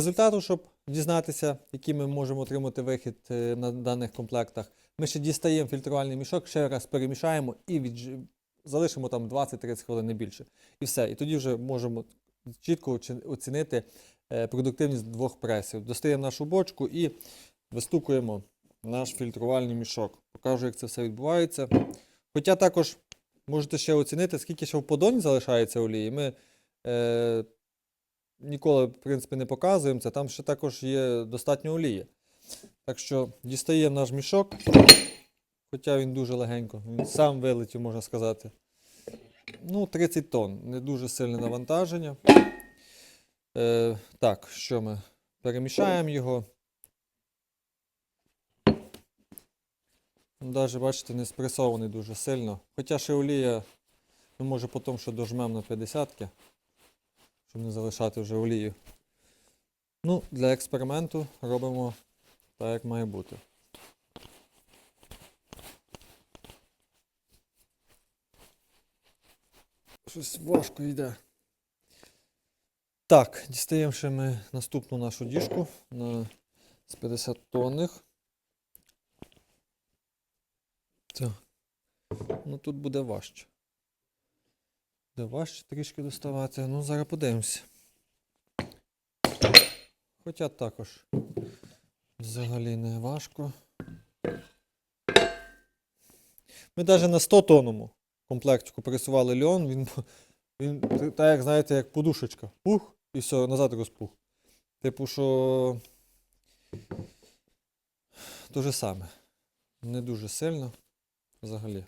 результату, щоб дізнатися, який ми можемо отримати вихід е, на даних комплектах. Ми ще дістаємо фільтрувальний мішок, ще раз перемішаємо і відж- залишимо там 20-30 хвилин не більше. І все. І тоді вже можемо чітко оцінити е, продуктивність двох пресів. Достаємо нашу бочку і вистукуємо наш фільтрувальний мішок. Покажу, як це все відбувається. Хоча також можете ще оцінити, скільки ще в подоні залишається олії. Ми е, ніколи, в принципі, не показуємо це. Там ще також є достатньо олії. Так що дістаємо наш мішок, хоча він дуже легенько, він сам вилетів, можна сказати. Ну, 30 тонн, не дуже сильне навантаження. Е, так, що ми? Перемішаємо його. Навіть, бачите, не спресований дуже сильно. Хоча ще олія, ну може потім що дожмемо на 50 щоб не залишати вже олію. Ну, для експерименту робимо так, як має бути. Щось важко йде. Так, дістаємо ще ми наступну нашу діжку на з 50 тонних. Так. Ну тут буде важче. Буде важче трішки доставати. Ну, зараз подивимося. Хоча також взагалі не важко. Ми навіть на 100 тонному комплектику пересували льон, він, він так як, знаєте, як подушечка. Пух, і все, назад розпух. Типу, що те же саме. Не дуже сильно взагалі.